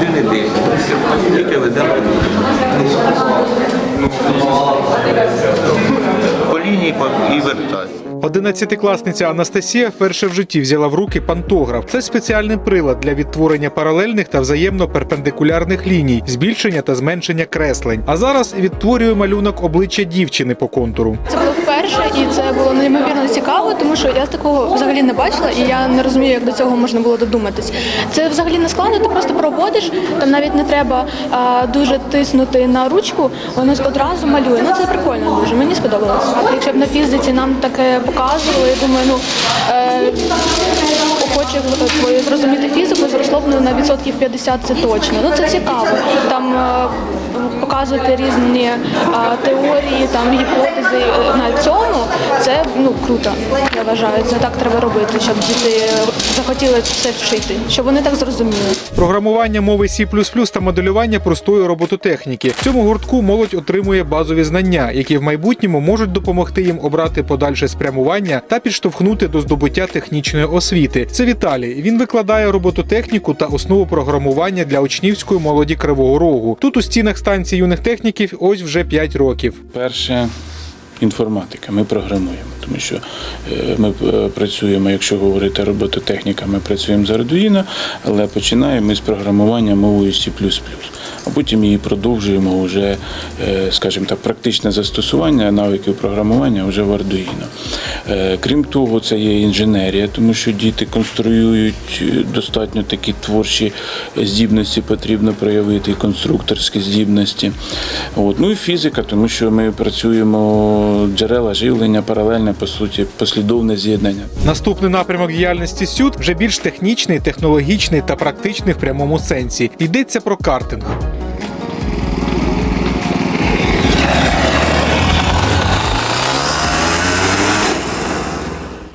Дві неділі. Тільки ведемо. По лінії по- і вертатися. Одинадцятикласниця Анастасія вперше в житті взяла в руки пантограф. Це спеціальний прилад для відтворення паралельних та взаємно перпендикулярних ліній, збільшення та зменшення креслень. А зараз відтворює малюнок обличчя дівчини по контуру. Вперше, і це було неймовірно цікаво, тому що я такого взагалі не бачила, і я не розумію, як до цього можна було додуматись. Це взагалі не складно, ти просто проводиш, там навіть не треба а, дуже тиснути на ручку, воно одразу малює. Ну це прикольно дуже. Мені сподобалось. Якщо б на фізиці нам таке показували, я думаю, ну е, охочих зрозуміти фізику зросло б на відсотків 50 це точно. Ну це цікаво. Там е, показувати різні теорії, там гіпотези е, на цьому, це ну круто. Я вважаю, це так треба робити, щоб діти захотіли це вчити, щоб вони так зрозуміли. Програмування мови C++ та моделювання простої робототехніки. В цьому гуртку молодь отримує базові знання, які в майбутньому можуть допомогти їм обрати подальше спрямування та підштовхнути до здобуття технічної освіти. Це Віталій. Він викладає робототехніку та основу програмування для учнівської молоді Кривого Рогу. Тут у стінах станції юних техніків ось вже 5 років. Перше інформатика. Ми програмуємо, тому що е, ми е, працюємо, якщо говорити робототехніка, ми працюємо з Arduino, але починаємо ми з програмування мовою C++. А потім її продовжуємо вже, е, скажімо так, практичне застосування навиків програмування вже в Arduino. Крім того, це є інженерія, тому що діти конструюють достатньо такі творчі здібності, потрібно проявити конструкторські здібності. От. Ну і фізика, тому що ми працюємо джерела живлення, паралельне, по суті, послідовне з'єднання. Наступний напрямок діяльності СЮД вже більш технічний, технологічний та практичний в прямому сенсі. Йдеться про картинг.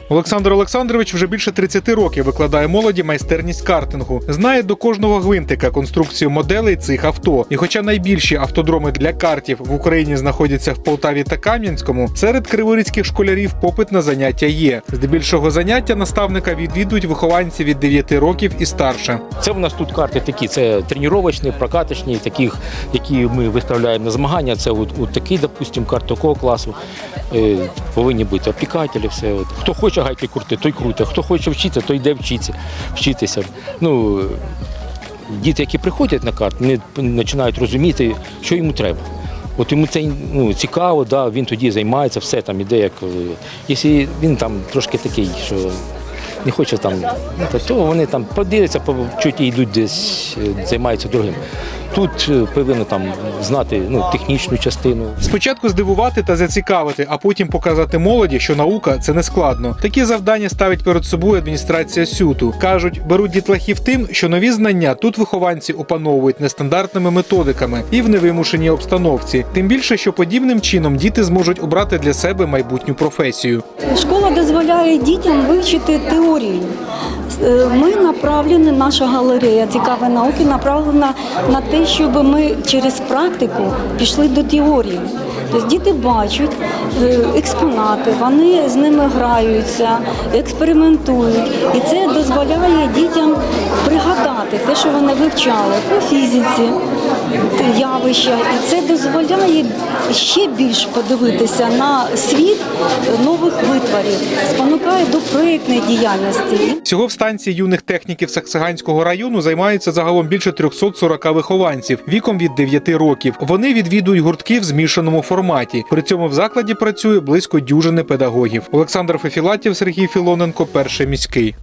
Олександр Олександрович вже більше 30 років викладає молоді майстерність картингу. Знає до кожного гвинтика конструкцію моделей цих авто. І хоча найбільші автодроми для картів в Україні знаходяться в Полтаві та Кам'янському, серед криворізьких школярів попит на заняття є. Здебільшого заняття наставника відвідують вихованці від 9 років і старше. Це в нас тут карти такі, це тренувачні, прокаточні, таких, які ми виставляємо на змагання. Це от, от такий, допустимо, карт такого класу. Е, повинні бути аплікателі, все. От. Хто хоче гайки крути, той круте. Хто хоче вчитися, той йде вчитися. вчитися. Ну, діти, які приходять на карт, вони починають розуміти, що йому треба. От йому це ну, цікаво, да, він тоді займається, все там іде як. е, Якщо він там трошки такий, що не хоче там, ну, то, то вони там подивляться, чуть і йдуть десь, е, займаються другим. Тут е, повинно там знати ну, технічну частину. Спочатку здивувати та зацікавити, а потім показати молоді, що наука це не складно. Такі завдання ставить перед собою адміністрація сюту. кажуть, беруть дітлахів тим, що нові знання тут вихованці опановують нестандартними методиками і в невимушеній обстановці. Тим більше, що подібним чином діти зможуть обрати для себе майбутню професію. Школа дозволяє дітям вивчити теорію. Е, Ми направлені, наша галерея цікаві науки направлена на те, щоб ми через практику пішли до теорії. Тобто діти бачать е, експонати, вони з ними граються, експериментують. І це дозволяє дітям пригадати те, що вони вивчали по фізиці, явища. І це дозволяє ще більш подивитися на світ нових витворів, спонукає до проєктної діяльності. Всього в станції юних техніків Саксаганського району займаються загалом більше 340 вихованців віком від 9 років. Вони відвідують гуртки в змішаному форматі. При цьому в закладі працює близько дюжини педагогів. Олександр Фефілатів, Сергій Філоненко, перший міський.